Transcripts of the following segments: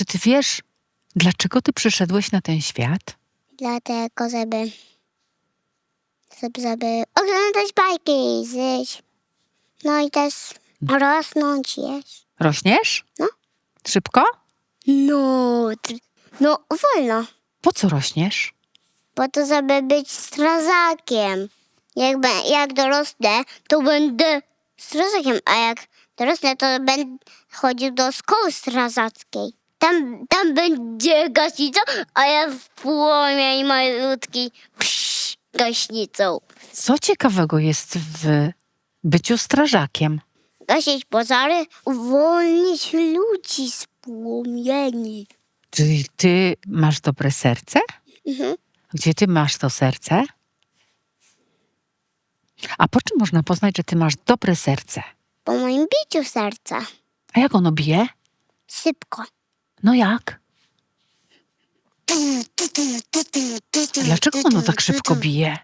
czy ty wiesz, dlaczego ty przyszedłeś na ten świat? Dlatego, żeby, żeby, żeby oglądać bajki, zjeść. No i też rosnąć, jeść. Rośniesz? No. Szybko? No, no wolno. Po co rośniesz? Po to, żeby być strażakiem. Jak, jak dorosnę, to będę strażakiem, a jak dorosnę, to będę chodził do szkoły strażackiej. Tam, tam będzie gaśnica, a ja w płomień malutki psz, gaśnicą. Co ciekawego jest w byciu strażakiem? Gasić pożary, uwolnić ludzi z płomieni. Czyli ty masz dobre serce? Mhm. Gdzie ty masz to serce? A po czym można poznać, że ty masz dobre serce? Po moim biciu serca. A jak ono bije? Szybko. No jak? Dlaczego ono tak szybko bije?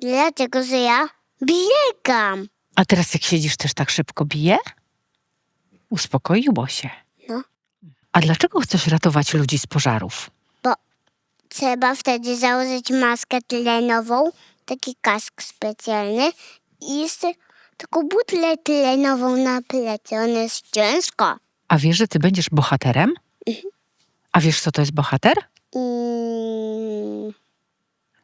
Dlatego, że ja biegam. A teraz jak siedzisz, też tak szybko bije? Uspokoiło się. No. A dlaczego chcesz ratować ludzi z pożarów? Trzeba wtedy założyć maskę tlenową, taki kask specjalny i jeszcze taką butlę tlenową na plecy. Ona jest ciężka. A wiesz, że ty będziesz bohaterem? A wiesz, co to jest bohater? Mm,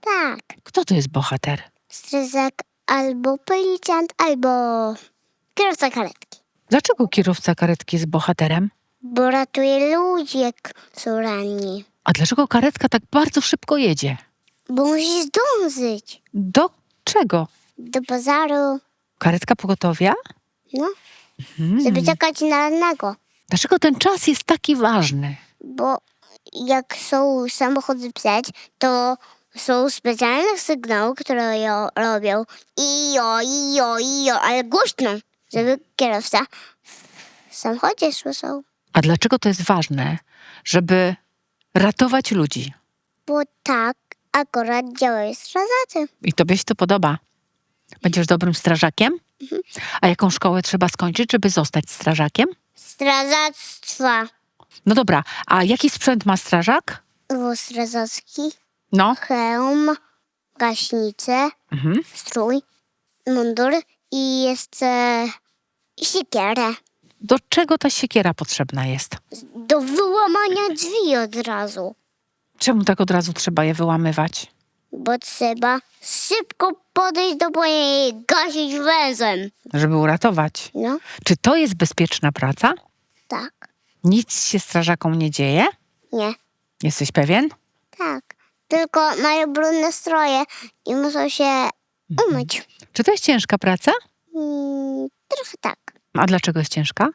tak. Kto to jest bohater? Stryzak albo policjant, albo kierowca karetki. Dlaczego kierowca karetki jest bohaterem? Bo ratuje ludzi, jak są ranni. A dlaczego karetka tak bardzo szybko jedzie? Bo musi zdążyć Do czego? do bazaru, Karetka pogotowia? no, Hmm. żeby czekać na rannego. Dlaczego ten czas jest taki ważny? Bo jak są samochody przed, to są specjalne sygnały, które ją robią ijo, ijo, ijo, ale głośno, żeby kierowca w samochodzie słyszał. A dlaczego to jest ważne, żeby ratować ludzi? Bo tak akurat działają strażacy. I tobie się to podoba? Będziesz dobrym strażakiem? A jaką szkołę trzeba skończyć, żeby zostać strażakiem? Strażactwa. No dobra, a jaki sprzęt ma strażak? Wóz strażacki, No. hełm, gaśnicę, Mhm. strój, mundur i jeszcze siekierę. Do czego ta siekiera potrzebna jest? Do wyłamania drzwi od razu. Czemu tak od razu trzeba je wyłamywać? bo trzeba szybko podejść do mojej gasić węzem. Żeby uratować. No, Czy to jest bezpieczna praca? tak. Nic się strażakom nie dzieje? Nie, Jesteś pewien? tak. Tylko mają brudne stroje i muszą się umyć. Czy to jest ciężka praca? Mm, trochę tak. A dlaczego jest ciężka?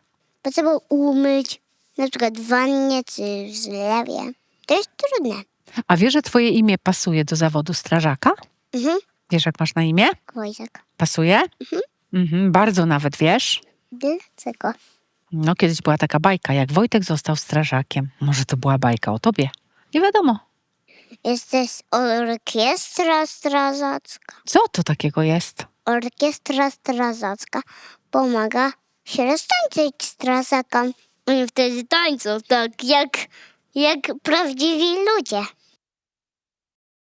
Bo trzeba umyć na przykład w wannie czy w zlewie. To jest trudne. A wiesz, że twoje imię pasuje do zawodu strażaka? Mhm. Wiesz, jak masz na imię? Wojtek. Pasuje? Mhm, bardzo nawet wiesz. Dlaczego? No, kiedyś była taka bajka, jak Wojtek został strażakiem. Może to była bajka o tobie? Nie wiadomo. Jesteś orkiestra strażacka. Co to takiego jest? Orkiestra strażacka pomaga się roztańczyć strażakom. Oni wtedy tańczą tak jak, jak prawdziwi ludzie.